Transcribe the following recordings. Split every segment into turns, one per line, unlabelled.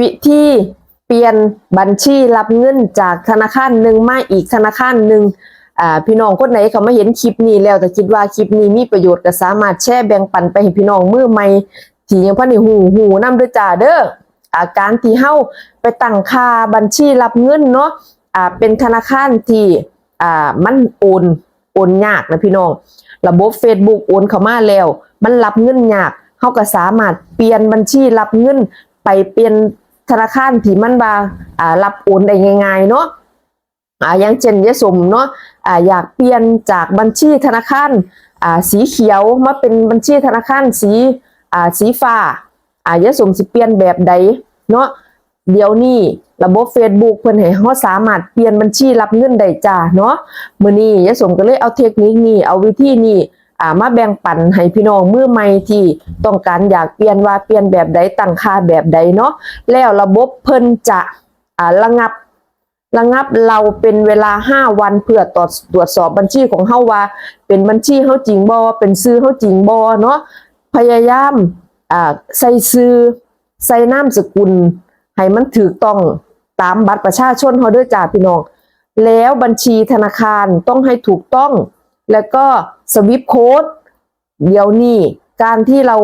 วิธีเปลี่ยนบัญชีรับเงินจากธนาคารหนึ่งมาอีกธนาคารหนึ่งพี่น้องคนไหนเขามาเห็นคลิปนี้แล้วแต่คิดว่าคลิปนี้มีประโยชน์ก็สามารถแชร์แบ่งปันไปให้พี่น้องมือใหม่ที่ยังพันในหูหูนำด้วยจ้าเด้ออาการที่เฮาไปตั้งค่าบัญชีรับเงินเนาะอ่าเป็นธนาคารที่อ่ามันโอนโอนยากนะพี่น้อง ระบบ Facebook โอนเข้ามาแล้ว มันรับเงินยากเฮาก็สามารถเปลี่ยนบัญชีรับเงินไปเปลี่ยน ธนาคารที่มันว่าอ่ารับโอนได้ง่ายๆเนาะอ่าอย่างเช่นยสมเนาะอ่าอยากเปลี่ยนจากบัญชีธนาคารอ่าสีเขียวมาเป็นบัญชีธนาคารสีอ่าสีฟ้าอ่ายสมสิเปลี่ยนแบบใดเนาะเดี๋ยวนี้ระบบ Facebook เพิ่นให้เฮาสามารถเปลี่ยนบัญชีรับเงินได้จ้าเนาะมื้อนี้ยสมก็เลยเอาเทคนิคนี้เอาวิธีนี้ อ่ามาแบ่งปันให้พี่น้องมือใหม่ที่ต้องการอยากเปลี่ยนว่าเปลี่ยนแบบใดตั้งค่าแบบใดเนาะแล้วระบบเพิ่นจะอ่าระงับระงับเราเป็นเวลา5วันเพื่อตรวจตรวจสอบบัญชีของเฮาว่า เป็นบัญชีเฮาจริงบ่เป็นซื้อเฮาจริงบ่เนาะพยายามอ่าใส่ซื้อใส่นามสกุลให้มันถูกต้องตามบัตรประชาชนเฮาด้วยจ้าพี่น้อง แล้วบัญชีธนาคารต้องให้ถูกต้อง แล้วก็สวิปโค้ดเดี๋ยวนี้การที่เรา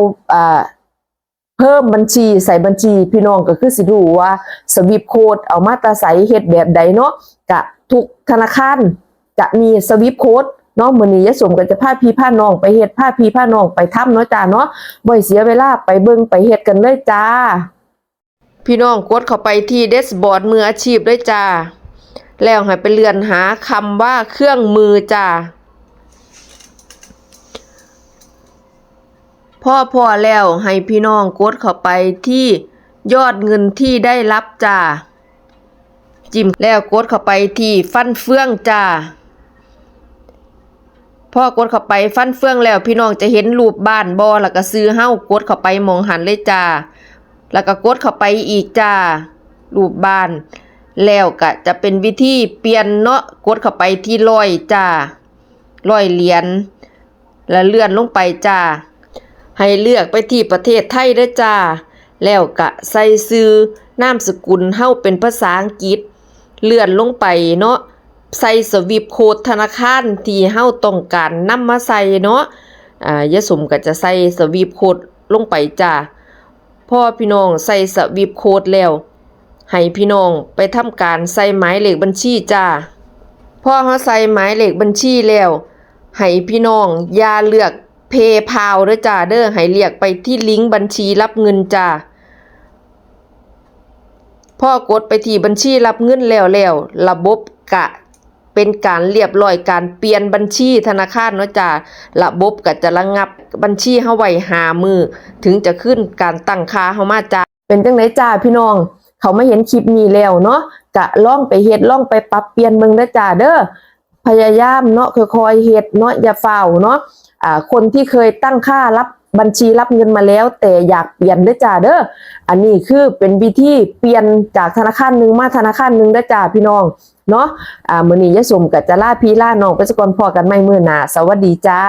เพิ่มบัญชีใส่บัญชีพี่น้องก็คือสิดูว่าสวิปโค้ดเอามาตราใส่เฮ็ดแบบใดเนาะกะทุกธนาคารจะมีสวิปโค้ดเนาะมื้อนี้ยะสมก็จะพาพี่พาน้องไปเฮ็ดพาพี่พาน้องไปทำเนาะจ้าเนาะบ่ให้เสียเวลาไปเบิ่งไปเฮ็ดกันเลยจ้า พี่น้องกดเข้าไปที่เดสบอร์ดมืออาชีพด้วยจ้า แล้วให้ไปเลื่อนหาคำว่าเครื่องมือจ้า พ่อพอแล้วให้พี่น้องกดเข้าไปที่ยอดเงินที่ได้รับจ้า จิ้มแล้วกดเข้าไปที่ฟันเฟืองจ้าพ่อกดเข้าไปฟันเฟืองแล้วพี่น้องจะเห็นรูปบ้านบอแล้วก็ซื้อเฮ้ากดเข้าไปมองหันเลยจ้า แล้วก็กดเข้าไปอีกจ้า รูปบ้าน แล้วก็จะเป็นวิธีเปลี่ยนเนาะกดเข้าไปที่ร้อยจ้าร้อยเหรียญแล้วเลื่อนลงไปจ้า ให้เลือกไปที่ประเทศไทยเด้อจ้า แล้วก็ใส่ซื้อนามสกุลเฮาเป็นภาษาอังกฤษ เลื่อนลงไปเนาะใส่สวิปโคดธนาคารที่เฮาต้องการนำมาใส่เนาะอ่ายะสมก็จะใส่สวิปโคดลงไปจ้าพ่อพี่น้องใส่สวิปโคดแล้ว ให้พี่น้องไปทำการใส่หมายเลขบัญชีจ้าพ่อเขาใส่หมายเลขบัญชีแล้วให้พี่น้องอย่าเลือก เพย์พาวเด้อจ้าเด้อให้เรียกไปที่ลิงก์บัญชีรับเงินจ้าพ่อกดไปที่บัญชีรับเงินแล้วแล้วระบบกะเป็นการเรียบร้อยการเปลี่ยนบัญชีธนาคารเนาะจ้าระบบก็จะระงับบัญชีเฮาไว้หามือ ถึงจะขึ้นการตั้งค่าเฮามาจ้าเป็นจังไดจ้าพี่น้อง เขาไม่เห็นคลิปนี้แล้วเนาะกะล่องไปเฮ็ดล่องไปปรับเปลี่ยนเบิ่งเด้อจ้าเด้อพยายามเนาะค่อยๆเฮ็ดเนาะอย่าเฝ้าเนาะ คนที่เคยตั้งค่ารับบัญชีรับเงินมาแล้ว แต่อยากเปลี่ยนได้จ้าเด้อ อันนี้คือเป็นวิธีเปลี่ยนจากธนาคารหนึ่งมาธนาคารหนึ่งได้จ้าพี่น้องเนาะอ่ามือนี้ยะสมกับจะล่าพี่ล่าน้องไปสกอนพอกันไม่เมื่อนาสวัสดีจ้า